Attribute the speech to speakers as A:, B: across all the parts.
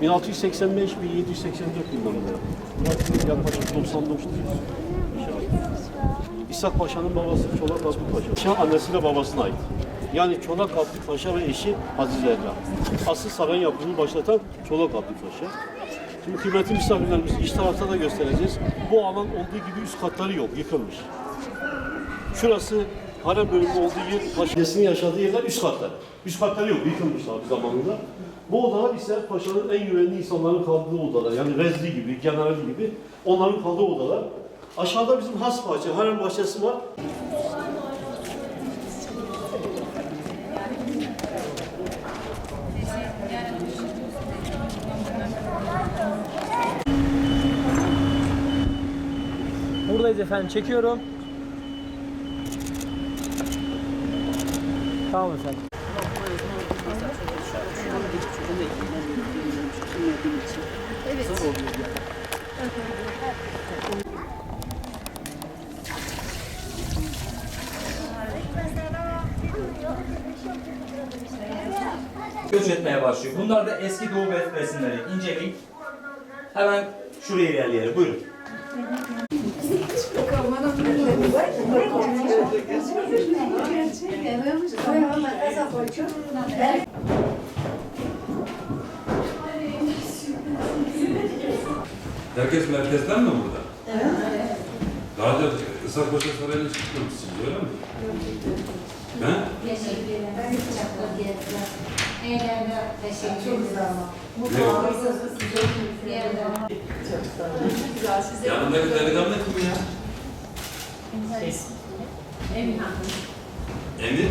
A: 1685 ve 784 yıllarında. Burası yaklaşık 99 yıl. İshak Paşa'nın babası Çolak Abdü Paşa. Paşa annesiyle babasına ait. Yani Çolak Abdü Paşa ve eşi Aziz Erra. Asıl saray yapımını başlatan Çolak Abdü Paşa. Şimdi kıymetli misafirlerimiz iç tarafta da göstereceğiz. Bu alan olduğu gibi üst katları yok, yıkılmış. Şurası harem bölümü olduğu yer, paşasının yaşadığı yerler üst katlar. Üst katları yok, yıkılmış abi zamanında. Bu odalar ise paşanın en güvenli insanların kaldığı odalar. Yani vezli gibi, general gibi onların kaldığı odalar. Aşağıda bizim has bahçe, harem bahçesi var.
B: Buradayız efendim. Çekiyorum. Tamam efendim.
C: göç etmeye başlıyor. Bunlar da eski doğu besinleri. İnceleyin. Hemen şuraya ilerleyelim. Buyurun.
D: Herkes merkezden mi burada? Evet. Daha da Isak Paşa Sarayı'na çıkmamışsınız öyle mi?
E: Ben
D: o? Yanındaki delikanlı kim ya?
E: Emin Han.
D: Emir?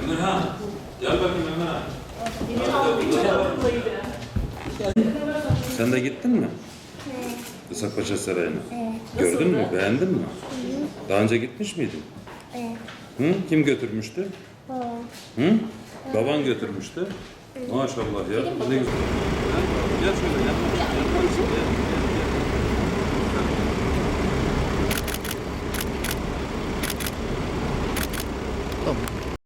E: Han.
D: Emir Han. Gel bakayım Emir Han. Sen de gittin mi? Isak Paşa Sarayı'na. Gördün mü? Beğendin mi? Daha önce gitmiş miydin?
F: Evet.
D: Hı? Kim götürmüştü?
F: Baba.
D: Hı? Baban götürmüştü. Maşallah ya. Ne güzel. Gel şöyle. Gel.